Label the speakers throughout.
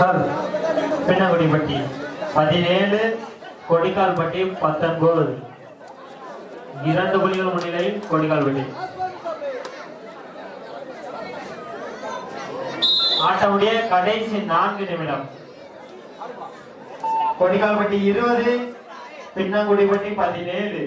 Speaker 1: Sir பின்னகுடிப்பட்டி பதினேழு கொடிக்கால்பட்டி பத்தொன்பது இரண்டு புலிகள் முன்னிலையில் கொடிக்கால்பட்டி ஆட்டமுடைய கடைசி நான்கு நிமிடம் கொடிக்கால்பட்டி இருபது பின்னங்குடிப்பட்டி பதினேழு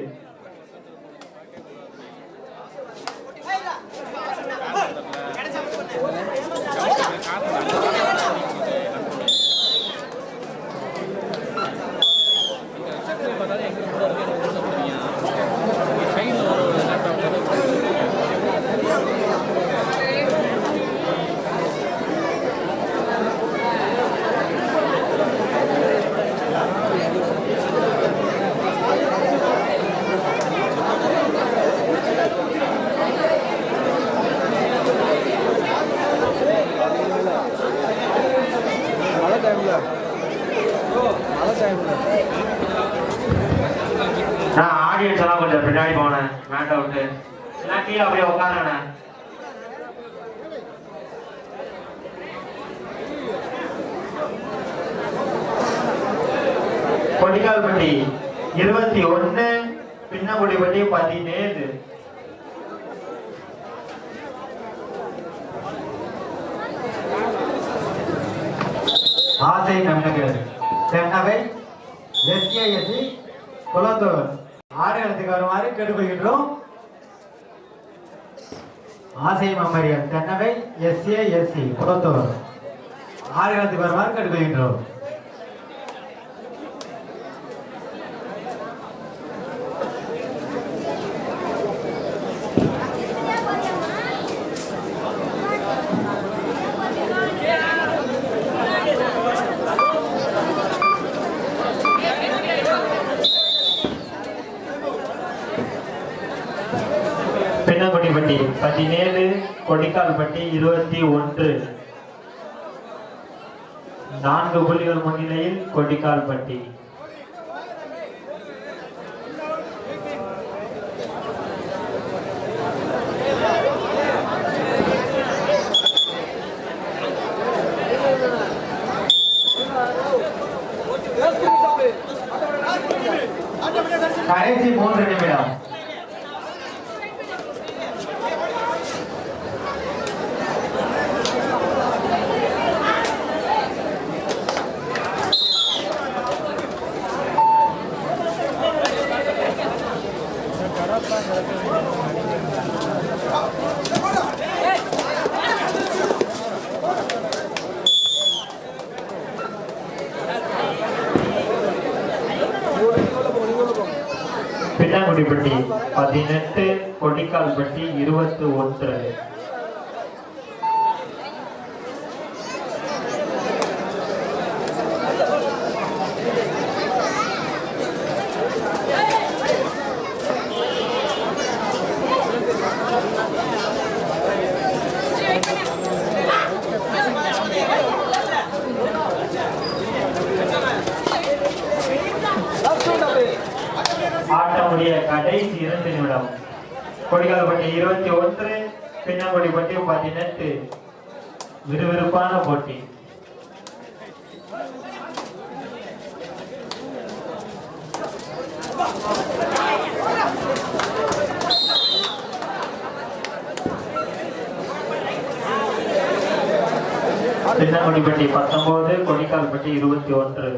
Speaker 1: ஆடியன்ஸ் எல்லாம் கொஞ்சம் பின்னாடி போனேன். மேட் அவுட்டு எல்லாம் கீழே அப்படியே உட்காரண்ணே கொடிக்கால்பட்டி இருபத்தி ஒன்னு பின்னங்குடிப்பட்டி பதினேழு. ஆசை தமிழக தென்னவை எஸ்ஏஎஸ்சி குளத்தூர். ஆடுகளத்துக்கு வருமாறு கேட்டுக்கொள்கின்றோம். ஆசை மெமரியல் தென்னவை எஸ்ஏஎஸ்சி குளத்தூர் ஆடுகளத்துக்கு வருமாறு கேட்டுக்கொள்கின்றோம். பட்டி பதினேழு கொடிக்கால்பட்டி இருபத்தி ஒன்று. நான்கு புள்ளிகள் முன்னிலையில் கொடிக்கால்பட்டி கடைசி மூன்று நிமிடம். பின்னாங்குடிப்பட்டி பதினெட்டு கொடிக்கால்பட்டி இருபத்தி ஒன்று. ஆட்டமுடைய கடைசி இரண்டு நிமிடம் கொடிகால்பட்டி இருபத்தி ஒன்று பின்னங்குடிப்பட்டி பதினெட்டு. விறுவிறுப்பான போட்டி. பின்னங்குடிப்பட்டி பத்தொன்பது கொடிக்கால்பட்டி இருபத்தி ஒன்று.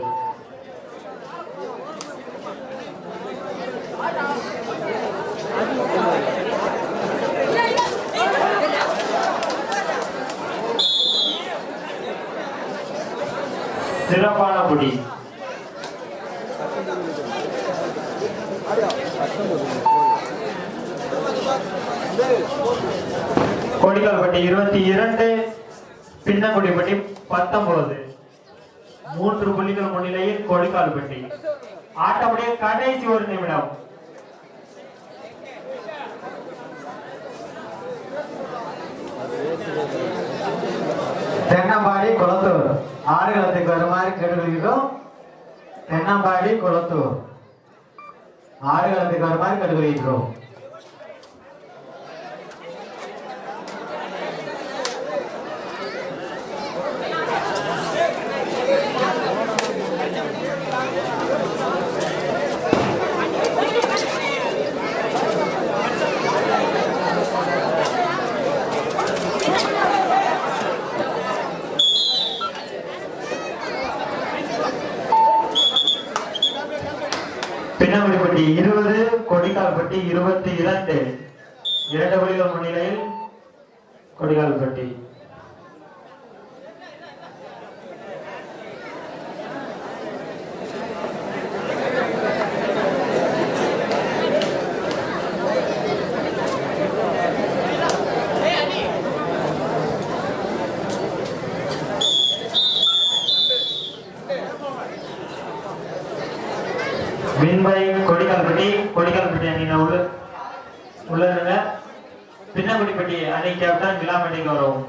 Speaker 1: சிறப்பான புடி கொடிகால்பட்டி இருபத்தி இரண்டு பின்னங்குடிப்பட்டி பத்தொன்பது. மூன்று புள்ளிகள் முன்னிலையில் கொடிகால்பட்டி ஆட்டமுடைய கடைசி ஒரு நிமிடம். தென்னம்பாடி குளத்தூர். ಆಡುಗತ್ತೆ ಗರುಮಾರಿ ಕಡುಗಳಿಗೂ ತೆನ್ನಂಬಾಡಿ ಕೊಳತು. ಆಡುಗತ್ತೆ ಗರುಮಾರಿ ಕಡುಗಳಿದ್ರು. கேட்டுக்கொள்கிறோம் இருபது கொடிக்கால்பட்டி இருபத்தி இரண்டு. இரண்டு புலிகள் முன்னிலையில் கொடிகால்பட்டி மீன்பாய் கொடிக்கால்பட்டி கொடிக்கால்பட்டி அணியின உள்ள உள்ள இருங்க பின்னக்குடிப்பட்டி அணி கேப்டன் விழாமட்டிக்கு வரவும்.